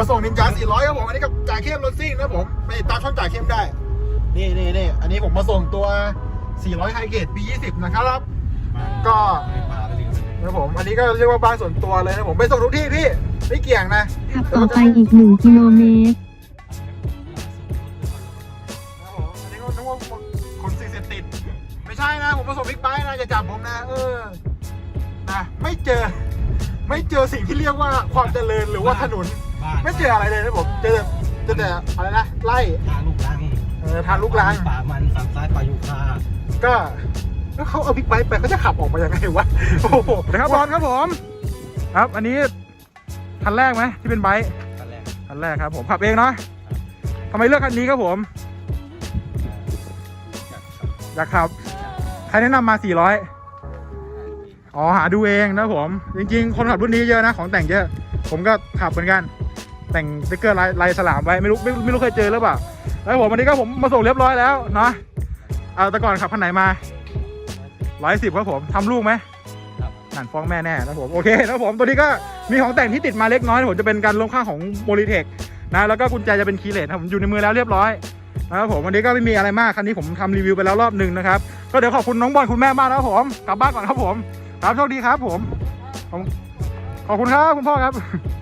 มาส่งนินจา400ครับผม อันนี้กับจ่ายเข้มรถซิ่งนะผม ไปติดตามช่องจ่ายเข้มได้ นี่นี่นี่อันนี้ผมมาส่งตัว 400ไฮเกตปี 20 นะครับ ก็พาไปถึงนะผม อันนี้ก็เรียกว่าบ้านส่วนตัวเลยนะผม ไปส่งทุกที่พี่ ไม่เกี่ยงนะขับต่อไปอีก 1 กิโลเมตรครับผมอันนี้ก็นึกว่าคนสิ่งเสพติด ไม่ใช่นะ ผมมาส่งบิ๊กไบค์นะอย่าจับผมนะ เออนะไม่เจอ ไม่เจอสิ่งที่เรียกว่าความเจริญหรือว่าถนน บ้านไม่เจออะไรเลยนะผมเจอแต่เจอแต่อะไรนะไล่ทางลูกรังเออทางลูกรังป่ามันฝั่งซ้ายป่ายูคาก็แล้วเขาเอาบิ๊กไบค์ไปเขาจะขับออกมายังไงวะโอ้โหนะครับบอลครับผม ครับ อันนี้คันแรกไหมที่เป็นไบค์ตอนแรกคันแรกครับผมขับเองเนาะทำไมเลือกคันนี้ครับผมอยากขับอยากขับใครแนะนำมา 400 อ๋อ หาดูเองนะผม จริง ๆ คนขับรุ่นนี้เยอะนะ ของแต่งเยอะ ผมก็ขับเหมือนกัน แต่งสติ๊กเกอร์ลายลายสลามไว้ไม่รู้ไม่ไม่รู้เคยเจอหรือเปล่าแล้วผมวันนี้ก็ผมมาส่งเรียบร้อยแล้วเนาะเอาแต่ก่อนขับคันไหนมาร้อยสิบครับผมทำลูกไหมครับนั่นฟ้องแม่แน่นะผมโอเคนะผมตัวนี้ก็มีของแต่งที่ติดมาเล็กน้อยผมจะเป็นการลงข้างของโมลิเทคนะแล้วก็กุญแจจะเป็นคีย์เลสครับผมอยู่ในมือแล้วเรียบร้อยนะครับผมวันนี้ก็ไม่มีอะไรมากคันนี้ผมทำรีวิวไปแล้วรอบหนึ่งนะครับก็เดี๋ยวขอบคุณน้องบอลคุณแม่มากนะครับผมกลับบ้านก่อนครับผมครับโชคดีครับผมผมขอบคุณครับคุณพ่อครับ